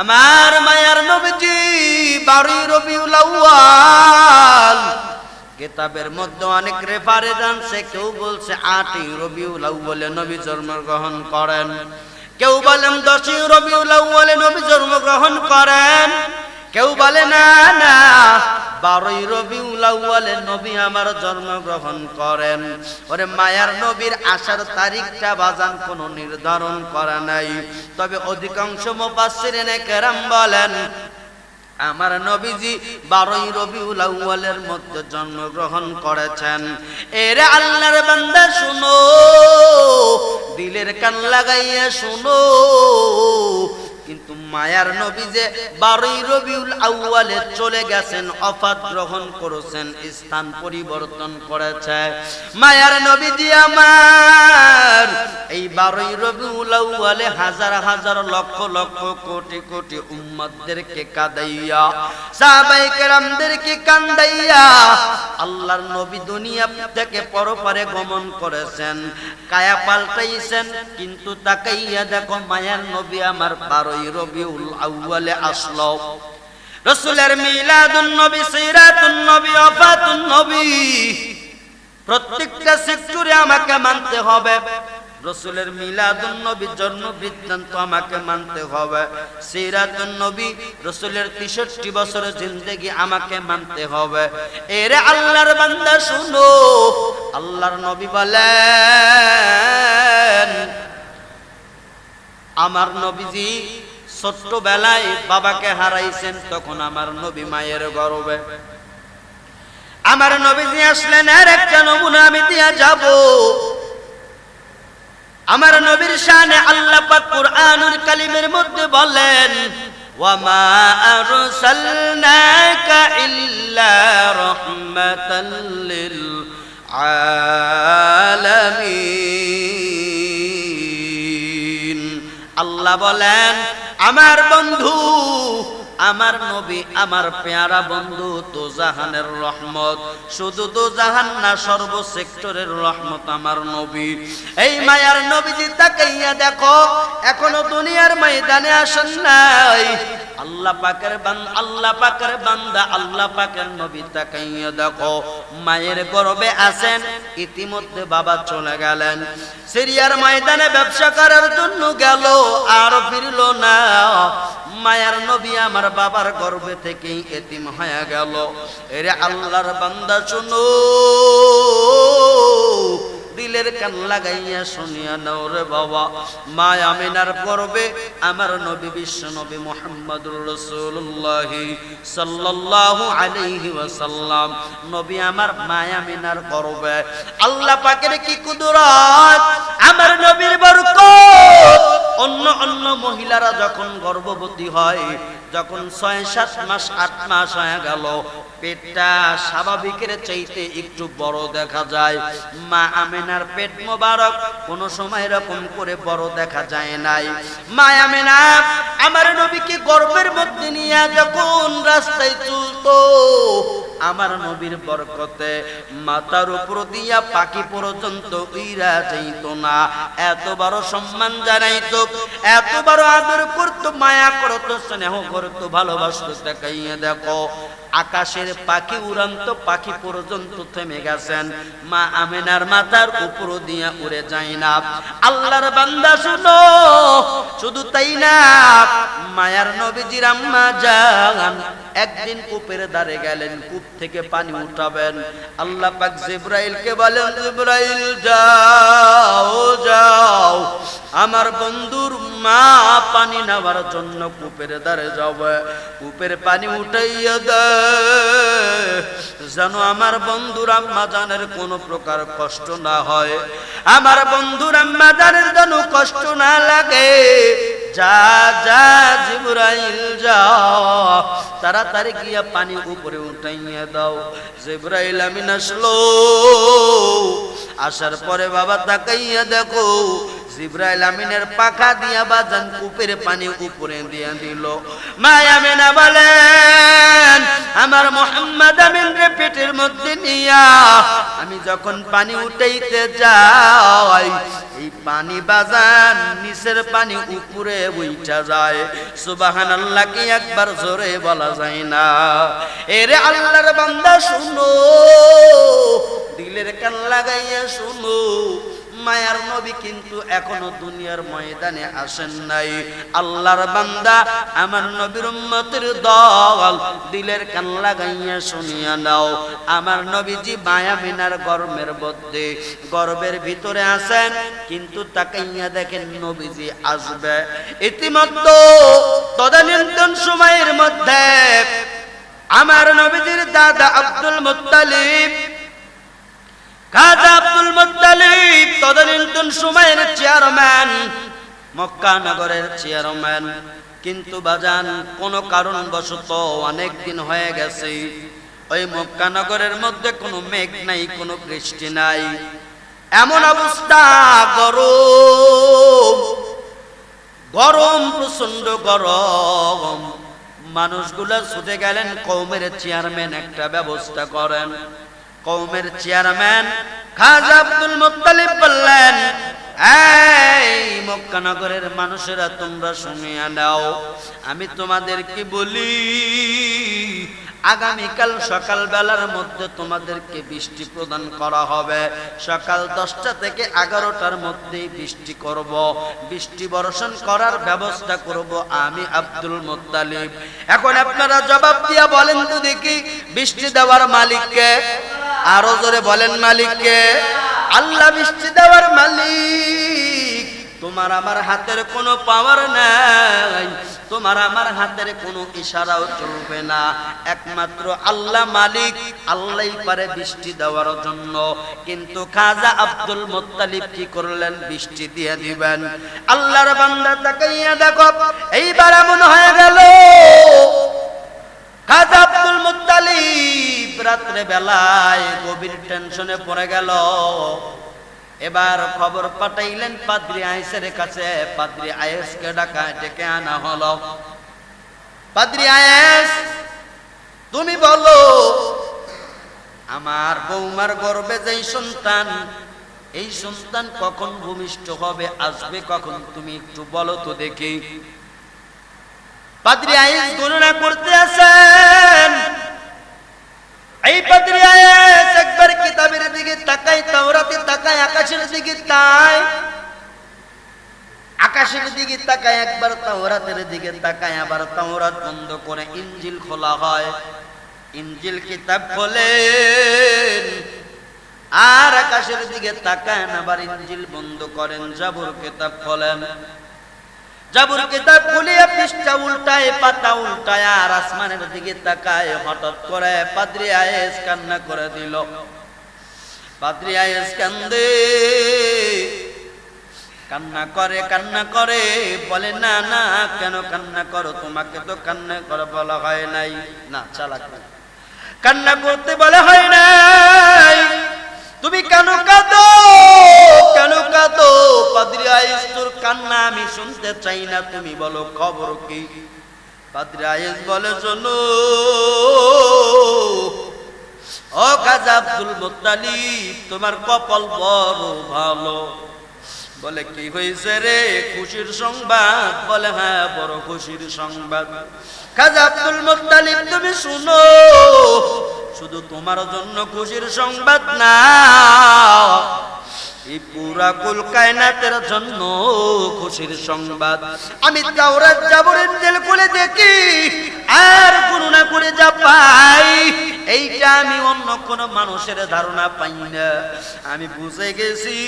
আমার মায়ার নবীজি, বারোই রবিউল আউয়াল। কিতাবের মধ্যে অনেক রেফারেন্স কেউ বলছে আটই রবিউল আউয়ালে নবী জন্মগ্রহণ করেন। কেউ বলেন দশই রবিউল আউয়ালে নবী জন্মগ্রহণ করেন। কেউ বলে না না বারোই রবিউল আউয়ালে নবী আমার জন্মগ্রহণ করেন। ওরে মায়ার নবীর আসার তারিখটা বাজান কোনো নির্ধারণ করা নাই। তবে অধিকাংশ মুফাসসিরিনে কেরাম বলেন, আমার নবীজি বারোই রবিউল আউয়ালের মধ্যে জন্মগ্রহণ করেছেন। এরে আল্লাহর বান্দা শুনো, দিলের কান লাগাইয়া শুনো কিন্তু মায়ার নবী যে বারোই রবিউল আউয়ালে চলে গেছেন, অফাত গ্রহণ করেছেন, স্থান পরিবর্তন করেছে। মায়ার নবীজি আমার, এই বারোই রবিউল আউয়ালে হাজার হাজার লক্ষ লক্ষ কোটি কোটি উম্মতদেরকে কাদাইয়া সাহাবাই কেরামদেরকে কান্দাইয়া আল্লাহর নবী দুনিয়া থেকে পরপারে গমন করেছেন, কায়া পাল্টাইছেন, কিন্তু তাকাইয়া দেখো মায়ার নবী আমার বারোই রবিউল আউয়ালে আসলো। রসুলের মিলাদুন নবী, সিরাতুন নবী নবী। প্রত্যেকটা সেক্টরে আমাকে মানতে হবে। রসুলের মিলাদুন নবী জন্ম বৃত্তান্ত আমাকে মানতে হবে। সিরাতুন নবী, রসুলের তেষট্টি বছরের জিন্দগি আমাকে মানতে হবে। এরে আল্লাহর বান্দা শুনো, আল্লাহর নবী বলেন, আমার নবীজি ছোট্টবেলায় বাবাকে হারাইছেন, তখন আমার নবী মায়ের গর্বে। আমার নবীজি আসলেন, আর একটা নমুনা আমি দিয়া যাব। আমার নবীর শানে আল্লাহ পাক কুরআনুল কালিমের মধ্যে বলেন আল্লাহ বলেন আমার বন্ধু, আমার নবী, আমার পেয়ারা বন্ধু, তো জাহানের রহমত। শুধু তো জাহান না সর্ব সেক্টরের রহমত আমার নবী। এই মায়ার নবীজি তাকাইয়া দেখো, এখনও দুনিয়ার ময়দানে আসেন নাই। আল্লাহ পাকের বান, আল্লাহ পাকের বান্দা, আল্লাহ পাকের নবী তাকাইয়া দেখো। মায়ের গর্বে আসেন ইতিমধ্যে বাবা চলে গেলেন। সিরিয়ার ময়দানে ব্যবসা করার জন্য গেল, আর ফিরল না। মায়ার নবী আমার বাবার গর্বে থেকেই এতিম হয়ে গেল। এরে আল্লাহর বান্দা শুনো দিলের কান লাগাইয়া শুনিয়া নাও রে বাবা। মা আমিনার গর্বে আমার নবী বিশ্ব নবী মোহাম্মদুর রসুল্লাহ সাল্লাল্লাহু আলাইহি ওয়াসাল্লাম। নবী আমার মা আমিনার গর্বে আল্লাহ পাকের কি কুদরত? আমার নবীর বরকত। অন্য অন্য মহিলারা যখন গর্ভবতী হয়, যখন ছয়, সাত মাস, আট মাস হয়ে গেল, পেটটা স্বাভাবিকের চাইতে একটু বড় দেখা যায়। মা আমেনার পেট মোবারক, কোন সময় এরকম করে বড় দেখা যায় নাই। মা আমেনা আমার নবীকে গর্বের মধ্যে নিয়ে যখন রাস্তায় চলতো, আমার নবীর বরকতে মাথার উপর দিয়া পাখি পর্যন্ত ইরা যাইতো না। এত বড় সম্মান জানাইতো, এত বড় আদর করতো, মায়া করতো, স্নেহ করতো, ভালোবাসতো, দেখাইয়া দেখো। আকাশের পাখি উড়ান্ত পাখি পর্যন্ত থেমে গেছেন। মা আমেনার মাথার উপর দিয়া উড়ে যায় না। আল্লাহর বান্দা শুনো শুধু তাই না, মায়ার নবীজির আম্মা যান একদিন কূপের ধারে গেলেন, কূপ থেকে পানি উঠাবেন। আল্লাহ পাক জিব্রাইলকে বলেন, জিব্রাইল, যাও যাও, আমার বন্ধুর মা পানি নেওয়ার জন্য কূপের ধারে যাবে। কূপের পানি উঠাইয়া দে যেন আমার বন্ধুর আম্মা জানের কোনো প্রকার কষ্ট না হয়। আমার বন্ধুর আম্মা জানের যেন কষ্ট না লাগে। যা যা, জিব্রাইল, যাও। তাড়াতাড়ি গিয়া পানি উপরে উঠাইয়া দাও। জিব্রাইল আমিন আসলো। আসার পরে বাবা তাকাইয়া দেখো জিব্রাইল আমিনের পাখা দিয়া বাজান কূপের পানি উপরে দিয়া দিল। মায়া মেনা বলেন, আমার মোহাম্মদ আমিন রে পেটের মধ্যে নিয়া, আমি যখন পানি উঠাইতে যাই, এই পানি বাজান নিচের পানি উপরে উইটা যায়। সুবাহান আল্লাহ কি একবার জোরে বলা যায় না। এরে আল্লাহর বান্দা শুনো, দিলের কান লাগাইয়া শুনো মায়ার নবী কিন্তু এখনও দুনিয়ার ময়দানে আসেন নাই। আল্লাহর বান্দা আমার নবীর উম্মতের দল, দিলের কান লাগাইয়া শুনিয়া নাও। আমার নবীজি মায়া মিনার গর্মের মধ্যে, গর্বের ভিতরে আসেন কিন্তু তাকাইয়া দেখেন নবীজি আসবে। ইতিমধ্যে তদানীন্তন সময়ের মধ্যে আমার নবীজির দাদা আব্দুল মুত্তালিব খাজা আব্দুল মুত্তালিব সময়ের চেয়ারম্যান, মক্কা চেয়ারম্যান। কিন্তু বাজান হয়ে গেছে। ওই মধ্যে কোনো মেঘ নাই, কোনো বৃষ্টি নাই। এমন অবস্থা, গরম। গরম প্রচণ্ড গরম। মানুষগুলো ছুটে গেলেন কৌমের চেয়ারম্যান একটা ব্যবস্থা করেন। কৌমের চেয়ারম্যান খাজা আব্দুল মুত্তালিব বললেন, এই মক্কানগরের মানুষেরা তোমরা শুনিয়া নাও, আমি তোমাদেরকে বলি আগামীকাল সকাল বেলার মধ্যে তোমাদেরকে বৃষ্টি প্রদান করা হবে। সকাল দশটা থেকে এগারোটার মধ্যে বৃষ্টি করব। বৃষ্টি বর্ষণ করার ব্যবস্থা করব আমি আব্দুল মুত্তালিব। এখন আপনারা জবাব দিয়া বলেন তো দেখি, বৃষ্টি দেওয়ার মালিককে? আরও জোরে বলেন মালিককে, আল্লাহ বৃষ্টি দেওয়ার মালিক, তোমার আমার হাতের কোনো পাওয়ার নাই। তোমার আমার হাতের কোনো ইশারাও চলবে না। একমাত্র আল্লাহ মালিক আল্লাহ পারে বৃষ্টি দেওয়ার জন্য। কিন্তু খাজা আব্দুল মোত্তালিব কি করলেন? বৃষ্টি দিয়ে দিবেন। আল্লাহর বান্দা তাকাইয়া দেখো, এইবার এমন হয়ে গেল, খাজা আব্দুল মুত্তালিব রাত্রে বেলায় গভীর টেনশনে পড়ে গেল। এবার খবর পাঠাইলেন পাদ্রি আয়েসের কাছে। পাদ্রি আয়েসকে ডাকা, ডেকে আনা হলো। পাদ্রি আয়েস, তুমি বলো, আমার বৌমার গর্বে যেই সন্তান, এই সন্তান কখন ভূমিষ্ঠ হবে, আসবে কখন তুমি একটু বলো তো দেখি। পাদ্রি আইস গণনা করতে আছেন এই পাদ্রি আইস একবার তাকায় তাওরাতে তাকায় আকাশের দিকে তাই। আকাশের দিকে তাকায় একবার তাওরাতের দিকে তাকায় আবার তাওরাত বন্ধ করে ইঞ্জিল খোলা হয়। ইঞ্জিল কিতাব খোলেন, আর আকাশের দিকে তাকায় আবার ইঞ্জিল বন্ধ করেন, জাবুর কিতাব খোলেন। জাবুর কিতাব খুলিয়ে পৃষ্ঠা উল্টায়, পাতা উল্টায়, আর আসমানের দিকে তাকায়, হঠাৎ করে পাদ্রি আয়েস কান্না করে দিল। পাদ্রি কান্দে কান্না করে কান্না করে, বলে, না না, কেন কান্না করো? তোমাকে তো কান্না করে বলা হয় নাই। না, চালাক কান্না করতে বলে হয় নাই। তুমি কেন কাঁদো? কেন কাঁদো? পাদ্রি আয়েস তোর কান্না আমি শুনতে চাই না, তুমি বলো, খবর কি? পাদ্রি আয়েস বলে, শোনো ও কাজা আব্দুল মোত্তালি তোমার কপাল বড় ভালো। বলে, কি হয়েছে রে? খুশির সংবাদ? বলে হ্যাঁ বড় খুশির সংবাদ। খাজা আব্দুল মুত্তালিব, তুমি শুনো, শুধু তোমার জন্য খুশির সংবাদ না, এই পুরা কুল কায়নাতের জন্য খুশির সংবাদ। আমি তাওরাত জাবরের জেল খুলে দেখি, আর করুণা করে যা পাই, এইটা আমি অন্য কোন মানুষের ধারণা পাই না। আমি বুঝে গেছি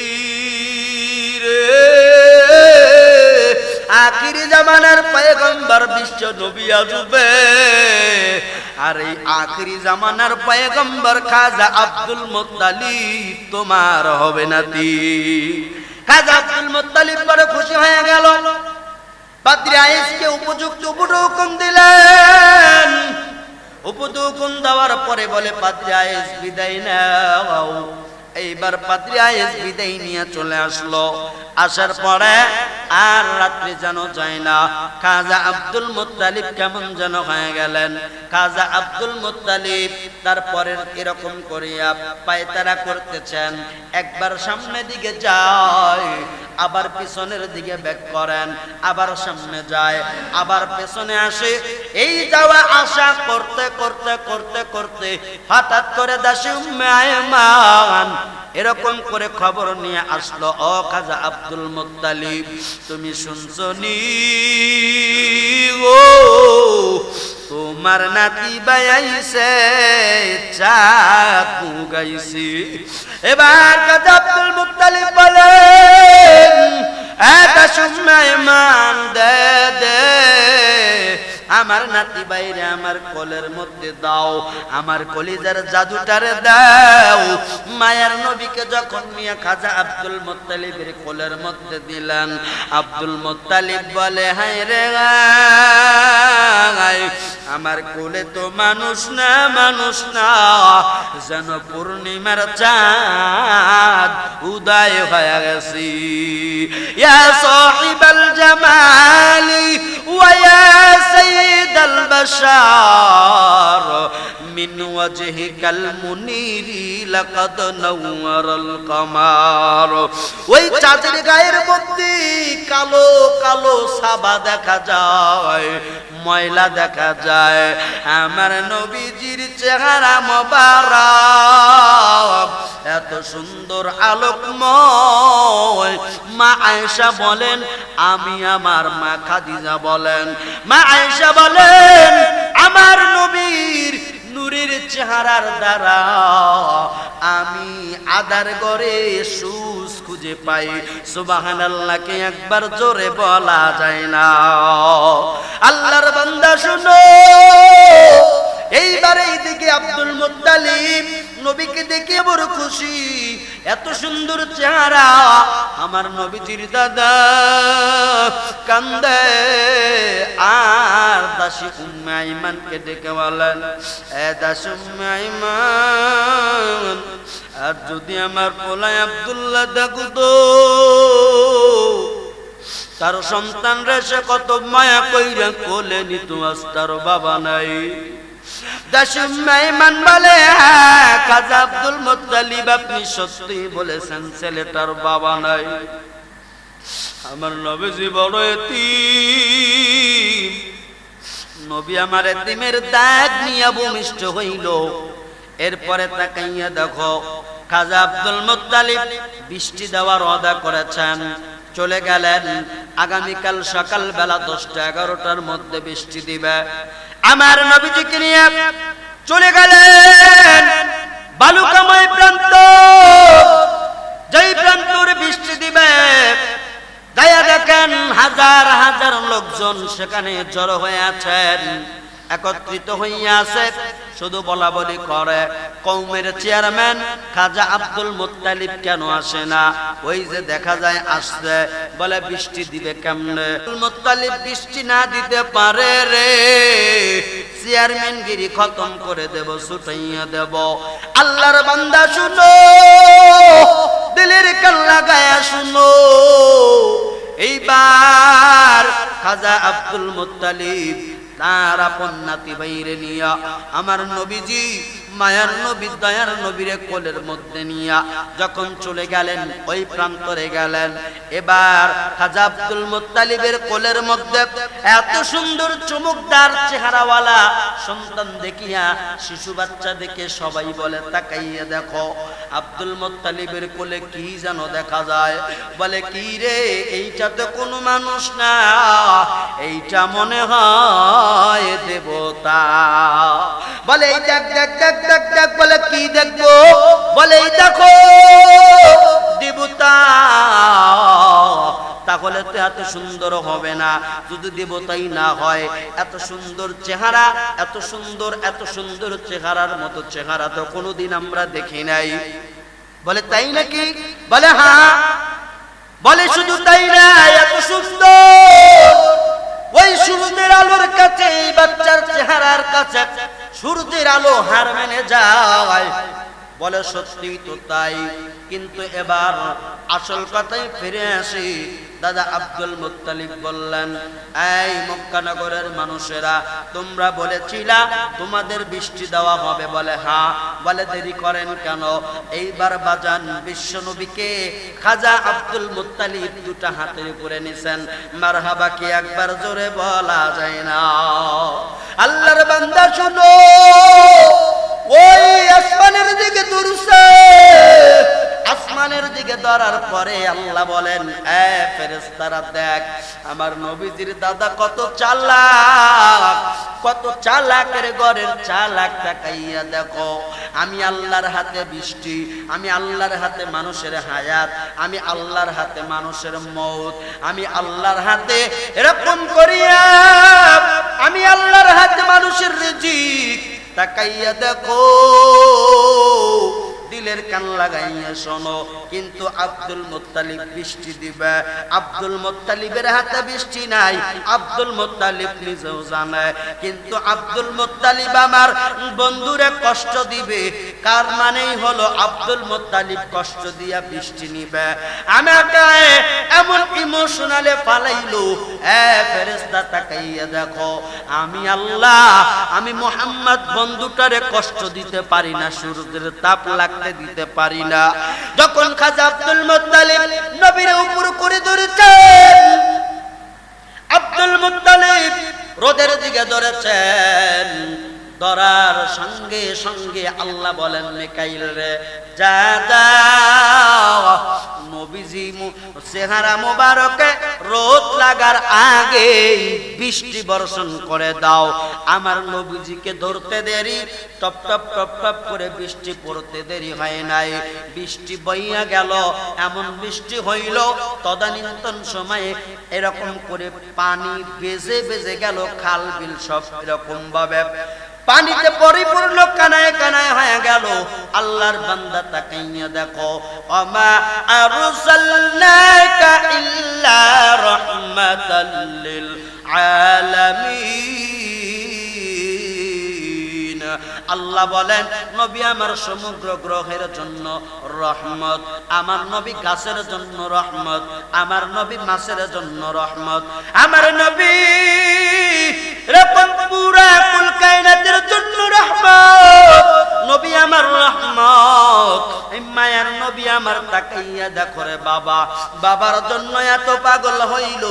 রে। আখিরি জামানার পয়গম্বর বিশ্ব নবী আসবে আর এই আখিরি জামানার পয়গম্বর খাজা আব্দুল মুত্তালিব, তোমার হবে না নাতি। খাজা আব্দুল মুত্তালিব বড় খুশি হয়ে গেল। পাদ্রি আয়েসকে উপযুক্ত উপটুকুন দিলেন। উপটুকুন দেওয়ার পরে বলে পাদ্রি আয়েস বিদায় নাও। এইবার পাদ্রি আয়েস বিদায় নিয়ে চলে আসলো। আসার পরে আর রাত্রি যেন যায় না। খাজা আব্দুল মুত্তালিব কেমন যেন হয়ে গেলেন। খাজা আব্দুল মুত্তালিব তারপরে এরকম করিয়া পায়তারা করতেছেন। একবার সামনে দিকে যায়, আবার পিছনের দিকে ব্যাক করেন, আবার সামনে যায়, আবার পেছনে আসে। এই যাওয়া আশা করতে করতে করতে করতে হঠাৎ করে দাসী উম্মে আয়মান এরকম করে খবর নিয়ে আসলো অ খাজা আব্দুল মুত্তালিব, তুমি শুনছো নি? ও, তোমার নাতি বায়াইছে চাঁদ গাইছি। এবার খাজা আব্দুল মুত্তালিব বলে এটা সময় মান দে দে। আমার নাতি বাইরে আমার কলের মধ্যে দাও, আমার কলিজার জাদুটারে দাও। মায়ের নবীকে যখন নিয়ে খাজা আব্দুল মোত্তালিবের কোলের মধ্যে দিলেন, আব্দুল মোত্তালিব বলে হাই রে আমার কোলে তো মানুষ না মানুষ না। যেন পূর্ণিমার চাঁদ উদয় হয়ে গেছি। জামালি বাশার মিন ওয়াজহিকাল মুনিরি লাকাদ কামার। ওই চাঁদের গায়ের মধ্যে কালো কালো সাবা দেখা যায়, ময়লা দেখা যায়। আমার নবীজির চেহারা মোবারক, এত সুন্দর আলোকময়। মা আয়েশা বলেন, আমি আমার মা খাদিজা বলেন। মা আয়েশা বলেন, আমার নবীর নূরের চেহারার দ্বারা আমি আদার গড়ে সুস খুঁজে পাই। সুবাহান আল্লাহকে একবার জোরে বলা যায় না। আল্লাহর বান্দা শুনো। খুশি, এত সুন্দর চেহারা আমার নবীজির দাদা। কান্দে, আর দাসী উম্মে আইমানকে ডেকে বলেন এ দাসী উম্মে আর যদি আমার পোলায় আব্দুল্লাহ তো, তার সন্তান রেসে কত মায়া কইরা কোলে নিত, আজ তার বাবা নাই। দাসুমাইমান বলে হ্যাঁ আব্দুল মুত্তালিব, আপনি সত্যি বলেছেন, ছেলেটার বাবা নাই। আমার নবীজি বড় নবী আমার এতিমের দাগ নিয়ে ভূমিষ্ঠ হইল। এরপরে তাকাইয়া দেখো খাজা আব্দুল মুত্তালিব বৃষ্টি দেওয়ার অদা করেছেন। চলে গেলেন, আগামীকাল সকাল বেলা দশটা এগারোটার মধ্যে বৃষ্টি দিবে। আমার নবীজিকে নিয়ে চলে গেলেন বালুকাময় প্রান্ত। যেই প্রান্তর বৃষ্টি দিবে দয়া দেখেন হাজার হাজার লোকজন সেখানে জড়ো হয়ে আছেন। একত্রিত হইয়া আছে শুধু বলা বলি করে কৌমের চেয়ারম্যান খাজা আব্দুল মুত্তালিব কেন আসে না? ওই যে দেখা যায় আসছে, বলে বৃষ্টি দিবে কেমনে? আব্দুল বৃষ্টি না দিতে পারে রে। চেয়ারম্যান গিরি খতম করে দেব, ছুটাইয়া দেব। আল্লাহর বান্দা শুনো, দিলের কাল্লা গায়া শুনো। এইবার খাজা আব্দুল মুত্তালিব তার আপন বাইরে নিয়া আমার নবীজি মায়ার নবী, দয়ার নবীরে কোলের মধ্যে নিয়া যখন চলে গেলেন, ওই প্রান্তরে গেলেন। এবার খাজা আব্দুল মুত্তালিবের কোলের মধ্যে এত সুন্দর চমকদার চেহারাওয়ালা সন্তান দেখিয়া শিশু বাচ্চা দেখে সবাই বলে, তাকাইয়া দেখো, আব্দুল মুত্তালিবের কোলে কি যেন দেখা যায়। বলে, কি রে, এইটা তো কোনো মানুষ না, এইটা মনে হয় দেবতা। বলে, এই দেখ দেখ দেখ দেখ দেখ, বলে কি দেখব? বলে দেখো, দেবতা। তাহলে তো এত সুন্দর হবে না। যদি দেবতাই না হয়, এত সুন্দর চেহারা, এত সুন্দর এত সুন্দর চেহারার মতো চেহারা তো কোনোদিন আমরা দেখি নাই। বলে তাই নাকি? বলে হ্যাঁ বলে শুধু তাই না, এত সুন্দর। ওই সূর্যের আলোর কাছে, এই বাচ্চার চেহারার কাছে সূর্যের আলো হার মেনে যায়। বলে সত্যি তো তাই। কিন্তু এবার আসল কথায় ফিরে আসি। দাদা আব্দুল মুত্তালিব বললেন, এই মক্কানগরের মানুষেরা, তোমরা বলেছিলা তোমাদের বৃষ্টি দেওয়া হবে বলে। হ্যাঁ বলে দেরি করেন কেন? এইবার বাজান বিশ্ব নবীকে খাজা আব্দুল মুত্তালিব দুটা হাতের উপরে নিছেন। মারহাবা কি একবার জোরে বলা যায় না? আল্লাহর বান্দা, শুনো! ওই আসমানের দিকে দূরছে আসমানের দিকে ধরার পরে আল্লাহ বলেন, এ ফেরেশতারা দেখ, আমার নবীজির দাদা কত চালাক, কত চালাকের ঘরের চালাক তাকাইয়া দেখো। আমি আল্লাহর হাতে বৃষ্টি, আমি আল্লাহর হাতে মানুষের হায়াত, আমি আল্লাহর হাতে মানুষের মৌত আমি আল্লাহর হাতে এরকম করিয়া, আমি আল্লাহর হাতে মানুষের রিজিক তাকাইয়া দেখো দিলের কান লাগাইয়া শোনো। কিন্তু আব্দুল মোত্তালিব বৃষ্টি দিবে। আব্দুল মোত্তালিবের হাতে বৃষ্টি নাই, আব্দুল মোত্তালিব নিজেও জানে। কিন্তু আব্দুল মোত্তালিব আমার বন্ধুরে কষ্ট দিবে। কার মানেই হলো আব্দুল মোত্তালিব কষ্ট দিয়া বৃষ্টি নিবে। আমাকে এমন ইমোশনালে পালাইলো। এ ফেরেশতা, তাকাইয়া দেখো, আমি আল্লাহ, আমি মোহাম্মদ বন্ধুটারে কষ্ট দিতে পারি না। সূর্যের তাপ লাগতে দিতে পারি না। যখন খাজা আব্দুল মুত্তালিব নবীর উপর করে ধরেছেন, আব্দুল মুত্তালিব রোদের দিকে ধরেছেন ধরার সঙ্গে সঙ্গে আল্লাহ বলেন, মিকাইল রে, যা যা। নবীজি চেহারা মোবারকে রোদ লাগার আগে বৃষ্টি বর্ষণ করে দাও। আমার নবীজিকে ধরতে দেরি, টপ টপ টপ টপ করে বৃষ্টি পড়তে দেরি হয় নাই। বৃষ্টি বইয়া গেল, এমন বৃষ্টি হইল, তদানীন্তন সময়ে এরকম করে পানি বেজে বেজে গেল, খাল বিল সব এরকম ভাবে পানিতে পরিপূর্ণ কানায় কানায় হয়ে গেল। আল্লাহর বান্দা তাকাইয়া দেখো, অমা আরসালনাকা ইল্লা রাহমাতাল লিল আলামিন। আল্লাহ বলেন, নবী আমার সমগ্র গ্রহের জন্য রহমত, আমার নবী গাছের জন্য রহমত, আমার নবী মাছের জন্য রহমত, আমার নবী জন্য রহমত, নবী আমার রহমত মায়ার নবী আমার তাকাইয়া দেখো রে বাবা, বাবার জন্য এত পাগল হইল,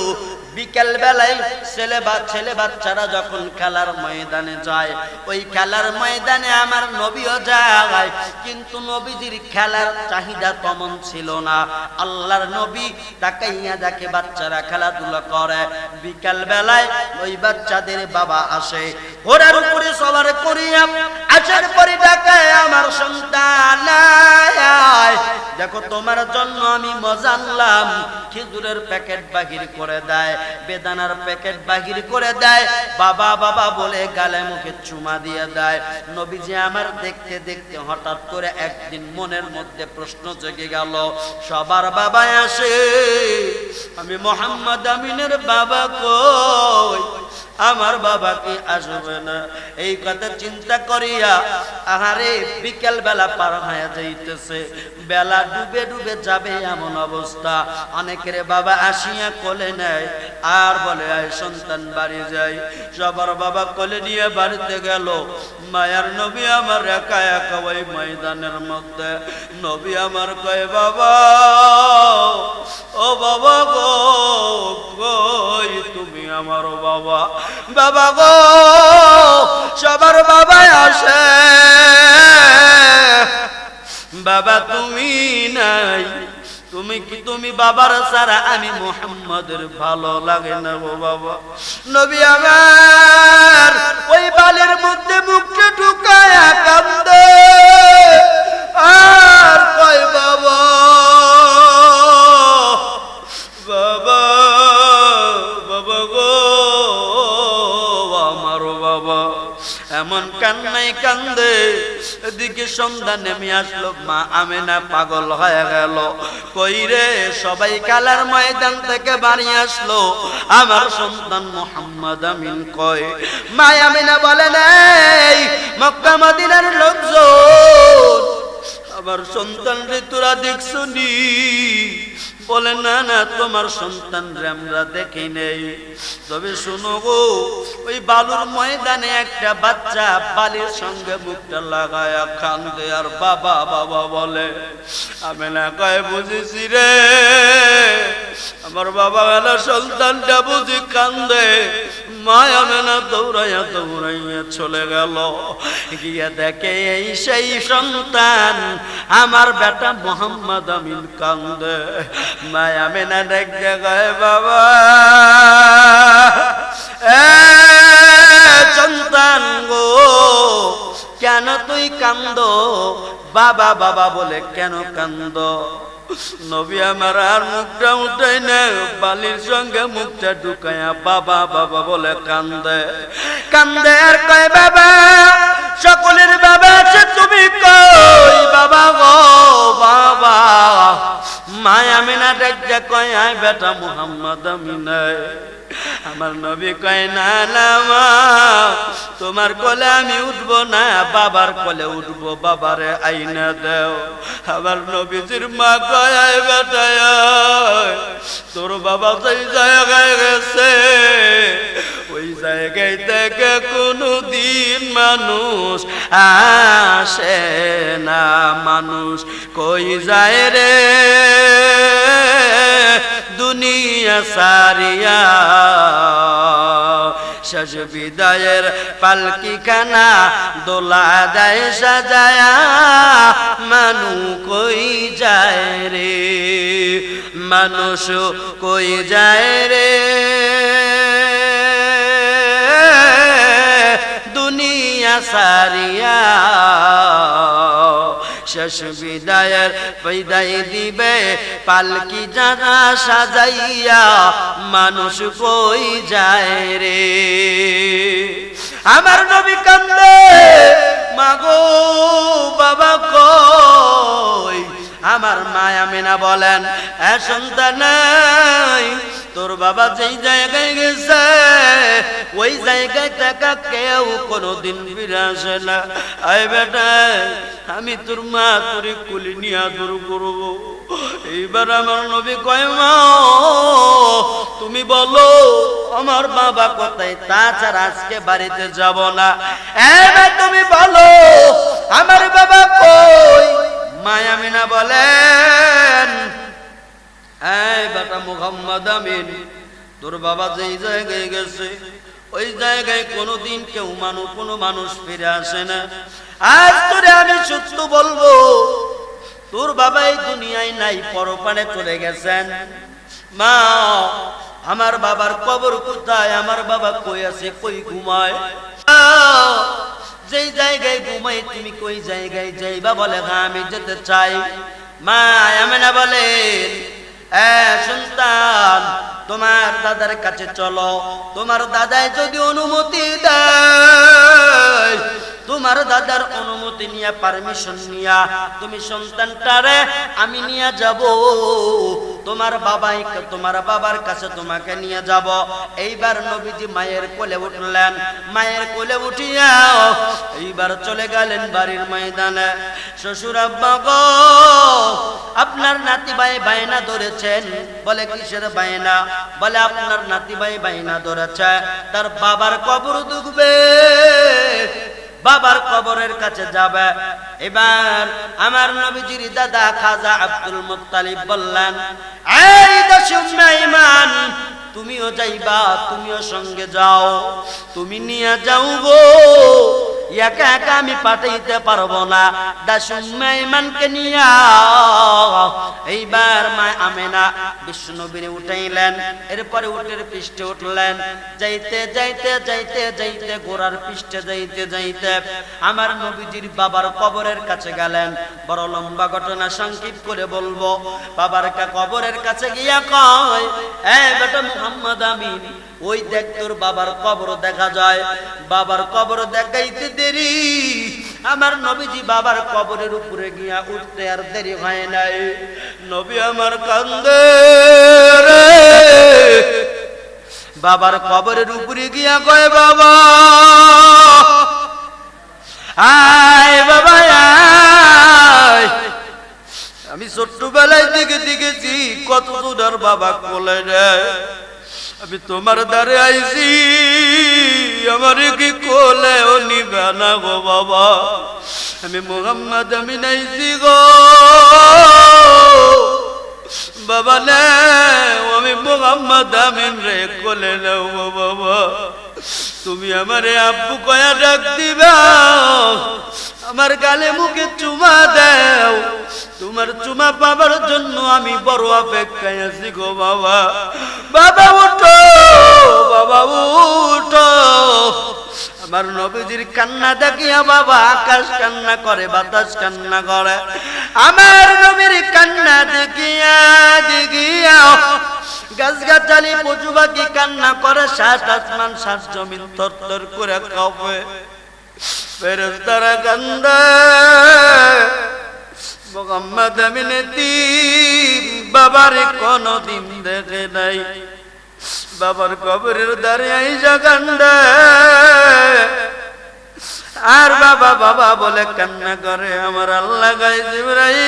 বিকেল বেলায় ছেলে বা, ছেলে বাচ্চারা যখন খেলার ময়দানে যায়, ওই খেলার ময়দানে আমার নবীও যায়, কিন্তু নবীজির খেলার চাহিদা তেমন ছিল না। আল্লাহর নবী তাকাইয়া দেখে বাচ্চারা খেলাধুলা করে। বিকাল বেলায় ওই বাচ্চাদের বাবা আসে, ঘোড়ার উপরে সবার করিয়া আসার পরে ডাকায় আমার সন্তান দেখো, তোমার জন্য আমি মজা আনলাম। খেজুরের প্যাকেট বাহির করে দেয়, বেদানার প্যাকেট বাহির করে দেয়, বাবা বাবা বলে গালে মুখে চুমা দিয়ে দেয়। নবীজি আমার দেখতে দেখতে হঠাৎ করে একদিন মনের মধ্যে প্রশ্ন জেগে গেল, সবার বাবা আসে, আমি মোহাম্মদ আমিনের বাবা কই? আমার বাবা কি আসবে না? এই কথা চিন্তা করিয়া আহারে বিকেল বেলা পার হয়ে যাইতেছে, বেলা ডুবে ডুবে যাবে এমন অবস্থা। অনেকের বাবা আসিয়া কোলে নেয়, আর বলে, আয় সন্তান, বাড়ি যাই। সবার বাবা কোলে নিয়ে বাড়িতে গেল। মায়ার নবী আমার একা একা ওই ময়দানের মধ্যে। নবী আমার কয়, বাবা, ও বাবা গো, কই তুমি আমার বাবা? বাবা গো, সবার বাবাই আসে। বাবা, তুমি নাই। তুমি কি তুমি বাবার সারা আমি মোহাম্মদের ভালো লাগে না গো বাবা? নবী আমার, ওই বালের মধ্যে মুখে ঢুকায় কান্দে। আর কয়, বাবা বাবা বাবা গো, আমার বাবা। এমন কান্নাই কান্দে। এদিকে সন্ধ্যা নেমে আসলো, মা আমেনা পাগল হয়ে গেল। কই রে, সবাই কালার ময়দান থেকে বাড়ি আসলো। আমার সন্তান মোহাম্মদ আমিন কয়, মা আমেনা বলে নাই মক্কা মদিনার লোকজন, আমার সন্তান রে, তোরা নি বলে, না না, তোমার সন্তান রে আমরা দেখি নেই। তবে শোনো গো, ওই বালুর ময়দানে একটা বাচ্চা বালির সঙ্গে মুখটা লাগায়া কান্দে আর বাবা বাবা বলে, আমি না কয় বুঝেছি রে, আমার বাবা গেল সন্তানটা বুঝি কান্দে মায়া দৌড়াইয়া দৌড়াইয়া চলে গেল। গিয়া দেখে এই সেই সন্তান, আমার বেটা মোহাম্মদ আমিন কান্দে। মায়া মেনা দেখে গায়ে বাবা সন্তান গো, কেন তুই কান্দ? বাবা বাবা বলে কেন কান্দ? নবী আমার আর মুখটা উঠাই না, বালির সঙ্গে মুখটা ঢুকাইয়া বাবা বাবা বলে কান্দে। কান্দে আর কয়, বাবা সকলের বাবা আছে, তুমি কই? বাবা গো, বাবা। মায়া দেখ কয়, আয় বেটা মুহাম্মদ আমিনায় আমার নবী কয়, না না তোমার কোলে আমি উঠব না, বাবার কোলে উঠব, বাবারে আইনা দেও। আমার নবীজির মা কয় বেটায় তোর বাবা সেই জায়গায় গেছে, ওই জায়গায় থেকে কোনো দিন মানুষ আসে না। মানুষ কই যায় রে? দুনিয়া সারিয়া। শেষ বিদায়ের পালকি খানা দোলা দেয়, সাজায়া মানু কই যায় রে? মানুষ কই যায় রে? দুনিয়া সারিয়া। শেষ বিদায়ের বিদায় দিবে। পালকি জানা সাজাইয়া মানুষ কই যায় রে। আমার নবী কান্দে, মাগো বাবা কই? আমার মায়া মেনা বলেন, এ সন্তান তোর বাবা যেই জায়গায় গেছে, ওই জায়গায় টাকা কেউ কোনোদিন ফিরে আসে না। আয় বেটা আমি তোর মা তোর কুলি নিয়ে দূর করব। এইবার আমার নবী কয়, মা, তুমি বলো, আমার বাবা কোথায়? তাছাড়া আজকে বাড়িতে যাব না। এবার তুমি বলো, আমার বাবা কই? মায়ামিনা বলেন এই বেটা মুহাম্মদ আমিন, তোর বাবা যেই জায়গায় গেছে ওই জায়গায় কোনোদিন কেউ মানুষ কোনো মানুষ ফিরে আসে না। আজ তোরে আমি সত্য বলব, তোর বাবা এই দুনিয়ায় নাই পরপানে চলে গেছেন। মা, আমার বাবার কবর কোথায়? আমার বাবা কই আছে? কই ঘুমায়? যেই জায়গায় ঘুমাই, তুমি কই জায়গায় যাইবা বলে? হ্যাঁ আমি যেতে চাই। মা আমেনা বলেন সন্তান তোমার দাদার কাছে চলো। তোমার দাদায় যদি অনুমতি দেয় তোমার দাদার অনুমতি নিয়ে পারমিশন নিয়া, তুমি সন্তানটারে আমি নিয়ে যাব। তোমার বাবাই তোমার বাবার কাছে তোমাকে নিয়ে যাব। এইবার নবীজি মায়ের কোলে উঠলেন। মায়ের কোলে উঠিয়া এইবার চলে গেলেন বাড়ির ময়দানে। শ্বশুর আব্বা গো, আপনার নাতি ভাই বায়না ধরেছেন। বলে, কিসের বায়না? বলে, আপনার নাতি ভাই বায়না ধরেছে। তার বাবার কবর দুখবে। বাবার কবরের কাছে যাবে। এবার আমার নবীজির দাদা খাজা আব্দুল মুত্তালিব বললেন ইমান তুমিও যাইবা, তুমিও সঙ্গে যাও। তুমি নিয়ে যাও গো। একা একা আমি পাঠাইতে পারব না। দাসুম্মা ইমানকে নিয়া এইবার মা আমেনা বিষ্ণুবীরে উঠাইলেন, এরপরে উটের পৃষ্ঠে উঠলেন। যাইতে যাইতে যাইতে যাইতে ঘোড়ার পৃষ্ঠে যাইতে যাইতে আমার নবীজির বাবার কবরের কাছে গেলেন। বড় লম্বা ঘটনা সংক্ষিপ্ত করে বলব। বাবার কা কবরের কাছে গিয়া কয়, এ বেটা মুহাম্মদ আমিন ওই দেখ তোর বাবার কবর দেখা যায়। বাবার কবর দেখাইতে দেরি। আমার নবীজি বাবার কবরের উপরে গিয়া উঠতে আর দেরি হয় নাই। নবী আমার কান্দে বাবার কবরের উপরে গিয়া কয়, বাবা, আয় বাবা, আয়। ছোটবেলায় দিকে দেখেছি, কত দূর বাবা কোলে যায় আমি তোমার দ্বারে আইছি, আমার কি কোলে ও নিবে না গো বাবা? আমি মোহাম্মদ, আমি নাইছি গো। বাবা নে আমি মোহাম্মদ আমিন রে কোলে নাও গো বাবা। তুমি আমারে আব্বু কয়া ডাক দিবা, আমার গালে মুখে চুমা দাও। তোমার চুমা পাবার জন্য আমি বড় অপেক্ষায় আছি গো বাবা। বাবা, উঠো! বাবা, উঠো! আমার নবীজির কান্না দেখিয়া বাবা আকাশ কান্না করে, বাতাস কান্না করে। আমার নবীর কান্না দেখিয়া দেখিয়া গাছ গাছালি পশু পাখি কান্না করে, সাত আসমান, সাত জমিন তর তর করে কাঁপে। ফেরেস্তারা কান্দে। মোহাম্মদ আমিনে দিন বাবারে কোনদিন দেখে নাই। বাবার কবরের দ্বারে কান্দে। আর বাবা বাবা বলে কান্না করে, আমার আল্লাহ গাই জিবরাই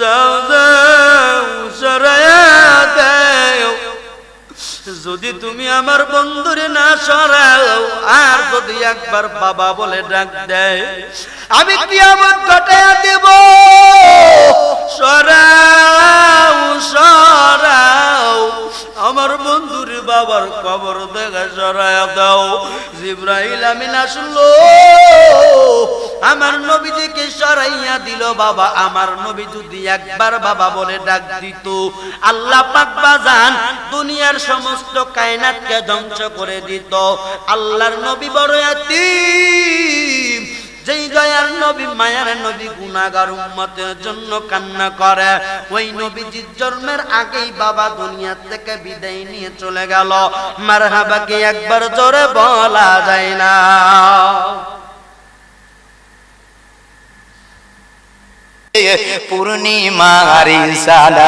যাও যাও সরায়া যদি তুমি আমার বন্ধুরে না সরাও, আর যদি একবার বাবা বলে ডাক দেয়, আমি কিয়ামত ঘটাইয়া দেব। সরাও সরাও, আমার বন্ধুর বাবার কবর দেখা সরায়া দাও। জিব্রাইল আমিন আসলো। আমার নবীজিকে সরাইয়া দিল, বাবা, আমার নবী যদি একবার বাবা বলে ডাক দিত, আল্লাহ পাক বাজান দুনিয়ার সমস্ত কায়নাতকে ধ্বংস করে দিত। আল্লাহর নবী বড় এতিম, যেই দয়ার নবী, মায়ার নবী গুনাগার উম্মতের জন্য কান্না করে। ওই নবীজির জন্মের আগেই বাবা দুনিয়া থেকে বিদায় নিয়ে চলে গেল। মারহাবাকে একবার জোরে বলা যায় না। পূর্ণিমার সালা